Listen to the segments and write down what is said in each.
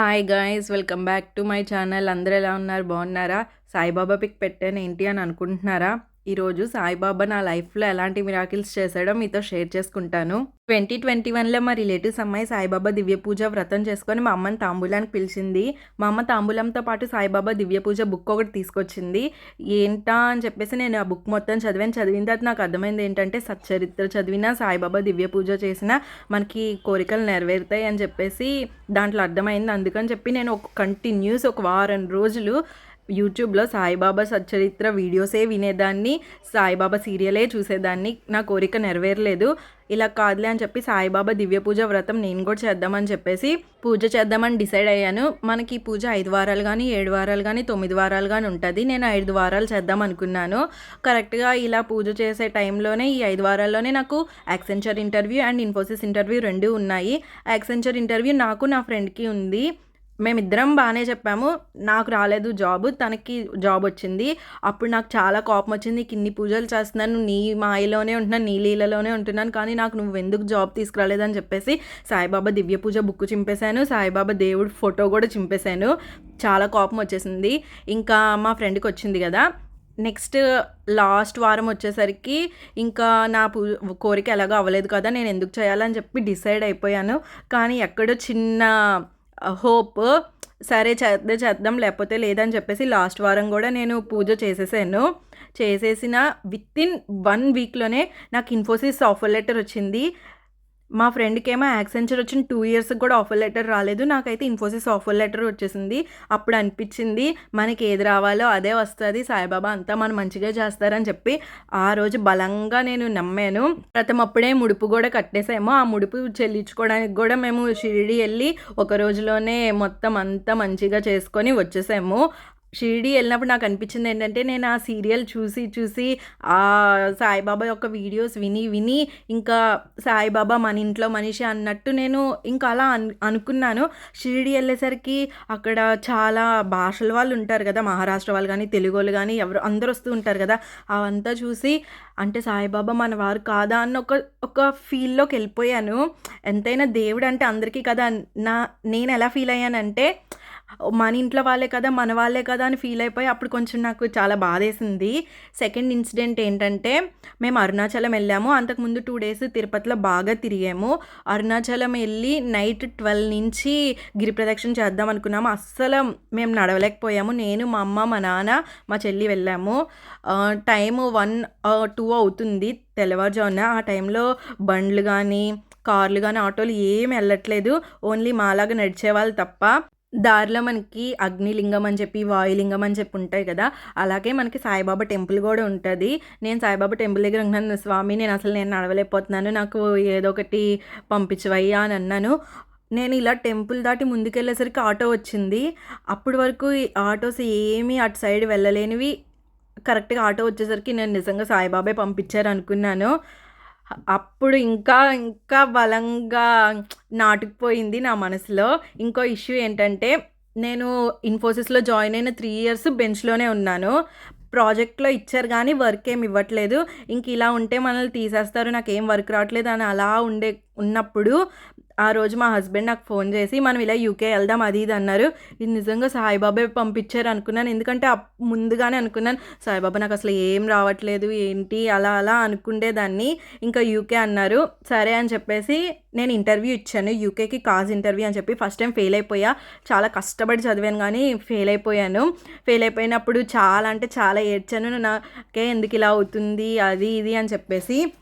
Hi guys welcome back to my channel అందరూ ఎలా ఉన్నారు? బాగున్నారా? సాయిబాబా పిక్ పెట్టాను ఏంటి అని అనుకుంటున్నారా? ఈరోజు సాయిబాబా నా లైఫ్లో ఎలాంటి మిరాకిల్స్ చేశాడో మీతో షేర్ చేసుకుంటాను. ట్వంటీ ట్వంటీ వన్లో మా రిలేటివ్స్ అమ్మాయి సాయిబాబా దివ్య పూజ వ్రతం చేసుకొని మా అమ్మని తాంబూలానికి పిలిచింది. మా అమ్మ తాంబూలంతో పాటు సాయిబాబా దివ్య పూజ బుక్ ఒకటి తీసుకొచ్చింది. ఏంటా? అని చెప్పేసి నేను ఆ బుక్ మొత్తం చదివాను. చదివిన తర్వాత నాకు అర్థమైంది ఏంటంటే సచ్చరిత్ర చదివినా సాయిబాబా దివ్య పూజ చేసినా మనకి కోరికలు నెరవేరుతాయి అని చెప్పేసి దాంట్లో అర్థమైంది. అందుకని చెప్పి నేను ఒక కంటిన్యూస్ ఒక వారం రోజులు యూట్యూబ్లో సాయిబాబా సచ్చరిత్ర వీడియోసే వినేదాన్ని సాయిబాబా సీరియలే చూసేదాన్ని. నా కోరిక నెరవేరలేదు. ఇలా కాదులే అని చెప్పి సాయిబాబా దివ్య పూజ వ్రతం నేను కూడా చేద్దామని చెప్పేసి పూజ చేద్దామని డిసైడ్ అయ్యాను. మనకి ఈ పూజ ఐదు వారాలు కానీ ఏడు వారాలు కానీ తొమ్మిది వారాలు కానీ ఉంటుంది. నేను ఐదు వారాలు చేద్దాం అనుకున్నాను. కరెక్ట్గా ఇలా పూజ చేసే టైంలోనే ఈ ఐదు వారాల్లోనే నాకు Accenture interview and Infosys interview రెండు ఉన్నాయి. యాక్సెంచర్ ఇంటర్వ్యూ నాకు నా ఫ్రెండ్కి ఉంది. మేమిద్దరం బాగానే చెప్పాము నాకు రాలేదు జాబ్ తనకి జాబ్ వచ్చింది. అప్పుడు నాకు చాలా కోపం వచ్చింది నీకు ఇన్ని పూజలు చేస్తున్నాను నీ మాయలోనే ఉంటున్నాను నీ లీలలోనే ఉంటున్నాను కానీ నాకు నువ్వు ఎందుకు జాబ్ తీసుకురాలేదని చెప్పేసి సాయిబాబా దివ్య పూజ బుక్ చింపేశాను సాయిబాబా దేవుడు ఫోటో కూడా చింపేశాను. చాలా కోపం వచ్చేసింది. ఇంకా మా ఫ్రెండ్కి వచ్చింది కదా నెక్స్ట్ లాస్ట్ వారం వచ్చేసరికి ఇంకా నా పూ కోరిక ఎలాగో అవ్వలేదు కదా నేను ఎందుకు చేయాలని చెప్పి డిసైడ్ అయిపోయాను. కానీ ఎక్కడో చిన్న హోప్ సరే చేద్దాం చేద్దాం లేకపోతే లేదని చెప్పేసి లాస్ట్ వారం కూడా నేను పూజ చేసేసాను. చేసేసిన విత్ ఇన్ వన్ వీక్లోనే నాకు ఇన్ఫోసిస్ ఆఫర్ లెటర్ వచ్చింది. మా ఫ్రెండ్కి ఏమో యాక్సెంచర్ వచ్చిన టూ ఇయర్స్కి కూడా ఆఫర్ లెటర్ రాలేదు. నాకైతే ఇన్ఫోసిస్ ఆఫర్ లెటర్ వచ్చేసింది. అప్పుడు అనిపించింది మనకి ఏది రావాలో అదే వస్తుంది. సాయిబాబా అంతా మనం మంచిగా చేస్తారని చెప్పి. ఆ రోజు బలంగా నేను నమ్మాను. ప్రథమ అప్పుడే ముడుపు కూడా కట్టేసాము. ఆ ముడుపు చెల్లించుకోవడానికి కూడా మేము షిరిడి వెళ్ళి ఒక రోజులోనే మొత్తం అంతా మంచిగా చేసుకొని వచ్చేసాము. షిరిడి వెళ్ళినప్పుడు నాకు అనిపించింది ఏంటంటే నేను ఆ సీరియల్ చూసి చూసి ఆ సాయిబాబా యొక్క వీడియోస్ విని విని ఇంకా సాయిబాబా మన ఇంట్లో మనిషి అన్నట్టు నేను ఇంకా అలా అను అనుకున్నాను. షిరిడి వెళ్ళేసరికి అక్కడ చాలా భాషల వాళ్ళు ఉంటారు కదా మహారాష్ట్ర వాళ్ళు కానీ తెలుగు వాళ్ళు కానీ ఎవరు అందరు వస్తూ ఉంటారు కదా అవంతా చూసి అంటే సాయిబాబా మన వారు కాదా అన్న ఒక ఒక ఫీల్లోకి వెళ్ళిపోయాను. ఎంతైనా దేవుడు అంటే అందరికీ కదా నా నేను ఎలా ఫీల్ అయ్యానంటే మన ఇంట్లో వాళ్ళే కదా మన వాళ్ళే కదా అని ఫీల్ అయిపోయి అప్పుడు కొంచెం నాకు చాలా బాధేసింది. సెకండ్ ఇన్సిడెంట్ ఏంటంటే మేము అరుణాచలం వెళ్ళాము. అంతకుముందు టూ డేస్ తిరుపతిలో బాగా తిరిగాము. అరుణాచలం వెళ్ళి నైట్ ట్వెల్వ్ నుంచి గిరి ప్రదక్షిణ చేద్దాం అనుకున్నాము. అస్సలు మేము నడవలేకపోయాము. నేను మా అమ్మ మా నాన్న మా చెల్లి వెళ్ళాము. టైం వన్ టూ అవుతుంది తెల్లవారుజామున. ఆ టైంలో బండ్లు కానీ కార్లు కానీ ఆటోలు ఏం వెళ్ళట్లేదు. ఓన్లీ మాలాగా నడిచే వాళ్ళు తప్ప. దారిలో మనకి అగ్నిలింగం అని చెప్పి వాయులింగం అని చెప్పి ఉంటాయి కదా. అలాగే మనకి సాయిబాబా టెంపుల్ కూడా ఉంటుంది. నేను సాయిబాబా టెంపుల్ దగ్గర ఉన్నాను స్వామి నేను అసలు నేను నడవలేకపోతున్నాను. నాకు ఏదో ఒకటి పంపించవయ్యా అని అన్నాను. నేను ఇలా టెంపుల్ దాటి ముందుకెళ్ళేసరికి ఆటో వచ్చింది. అప్పటి వరకు ఆటోస్ ఏమీ అటు సైడ్ వెళ్ళలేనివి. కరెక్ట్గా ఆటో వచ్చేసరికి నేను నిజంగా సాయిబాబే పంపించారు అనుకున్నాను అప్పుడు ఇంకా ఇంకా బలంగా నాటుకుపోయింది నా మనసులో. ఇంకో ఇష్యూ ఏంటంటే నేను ఇన్ఫోసిస్లో జాయిన్ అయిన త్రీ ఇయర్స్ బెంచ్లోనే ఉన్నాను. ప్రాజెక్ట్లో ఇచ్చారు కానీ వర్క్ ఏమి ఇవ్వట్లేదు. ఇంక ఇలా ఉంటే మనల్ని తీసేస్తారు నాకు ఏం వర్క్ రావట్లేదు అని అలా ఉండే ఉన్నప్పుడు ఆ రోజు మా హస్బెండ్ నాకు ఫోన్ చేసి మనం ఇలా యూకే వెళ్దాం అది ఇది అన్నారు. ఇది నిజంగా సాయిబాబా పంపించారు అనుకున్నాను. ఎందుకంటే ముందుగానే అనుకున్నాను సాయిబాబా నాకు అసలు ఏం రావట్లేదు ఏంటి? అలా అలా అనుకుండేదాన్ని. ఇంకా యూకే అన్నారు. సరే అని చెప్పేసి నేను ఇంటర్వ్యూ ఇచ్చాను. యూకేకి కాజ్ ఇంటర్వ్యూ అని చెప్పి ఫస్ట్ టైం ఫెయిల్ అయిపోయా. చాలా కష్టపడి చదివాను కానీ ఫెయిల్ అయిపోయాను. ఫెయిల్ అయిపోయినప్పుడు చాలా అంటే చాలా ఏడ్చాను. నాకే ఎందుకు ఇలా అవుతుంది? అది ఇది అని చెప్పేసి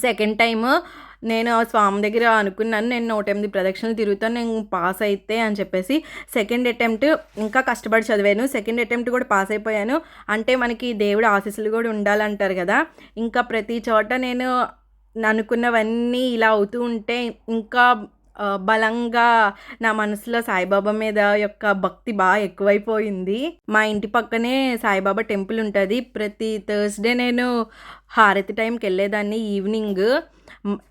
సెకండ్ టైము నేను స్వామి దగ్గర అనుకున్నాను నేను నూట ఎనిమిది ప్రదక్షిణలు తిరుగుతాను నేను పాస్ అయితే అని చెప్పేసి సెకండ్ అటెంప్ట్ ఇంకా కష్టపడి చదివాను. సెకండ్ అటెంప్ట్ కూడా పాస్ అయిపోయాను. అంటే మనకి దేవుడు ఆశీస్సులు కూడా ఉండాలంటారు కదా. ఇంకా ప్రతి చోట నేను అనుకున్నవన్నీ ఇలా అవుతూ ఉంటే ఇంకా బలంగా నా మనసులో సాయిబాబా మీద యొక్క భక్తి బాగా ఎక్కువైపోయింది. మా ఇంటి పక్కనే సాయిబాబా టెంపుల్ ఉంటుంది. ప్రతి థర్స్డే నేను హారతి టైంకి వెళ్ళేదాన్ని ఈవినింగ్.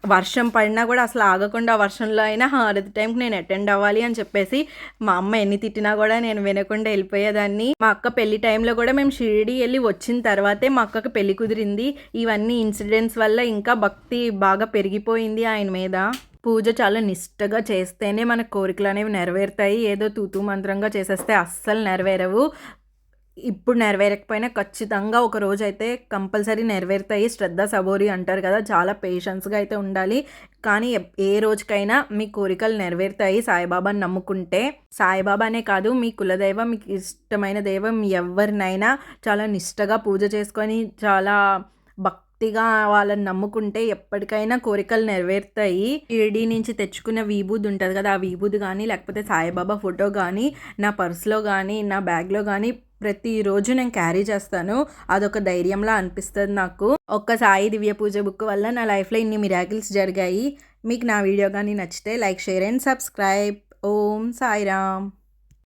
వర్షం పడినా కూడా అసలు ఆగకుండా వర్షంలో అయినా హారతి టైంకి నేను అటెండ్ అవ్వాలి అని చెప్పేసి మా అమ్మ ఎన్ని తిట్టినా కూడా నేను వినకుండా వెళ్ళిపోయేదాన్ని. మా అక్క పెళ్ళి టైంలో కూడా మేము షిరిడి వెళ్ళి వచ్చిన తర్వాతే మా అక్కకు పెళ్ళి కుదిరింది. ఇవన్నీ ఇన్సిడెంట్స్ వల్ల ఇంకా భక్తి బాగా పెరిగిపోయింది ఆయన మీద. పూజ చాలా నిష్టగా చేస్తేనే మన కోరికలు అనేవి నెరవేరుతాయి. ఏదో తూతూ మంత్రంగా చేసేస్తే అస్సలు నెరవేరవు. ఇప్పుడు నెరవేరకపోయినా ఖచ్చితంగా ఒక రోజు అయితే కంపల్సరీ నెరవేరుతాయి. శ్రద్ధ సబోరి అంటారు కదా చాలా పేషెన్స్గా అయితే ఉండాలి. కానీ ఏ రోజుకైనా మీ కోరికలు నెరవేరుతాయి సాయిబాబాని నమ్ముకుంటే. సాయిబాబానే కాదు మీ కులదైవం మీకు ఇష్టమైన దైవం ఎవరినైనా చాలా నిష్టగా పూజ చేసుకొని చాలా భక్తిగా వాళ్ళని నమ్ముకుంటే ఎప్పటికైనా కోరికలు నెరవేరుతాయి. షిరిడి నుంచి తెచ్చుకున్న విభూది ఉంటుంది కదా ఆ విభూది కానీ లేకపోతే సాయిబాబా ఫోటో కానీ నా పర్స్లో కానీ నా బ్యాగ్లో కానీ ప్రతిరోజు నేను క్యారీ చేస్తాను. అదొక ధైర్యంలా అనిపిస్తుంది నాకు. ఒక్క సాయి దివ్య పూజ బుక్ వల్ల నా లైఫ్లో ఇన్ని మిరాకిల్స్ జరిగాయి. మీకు నా వీడియో కానీ నచ్చితే లైక్ షేర్ అండ్ సబ్స్క్రైబ్. ఓం సాయిరామ్.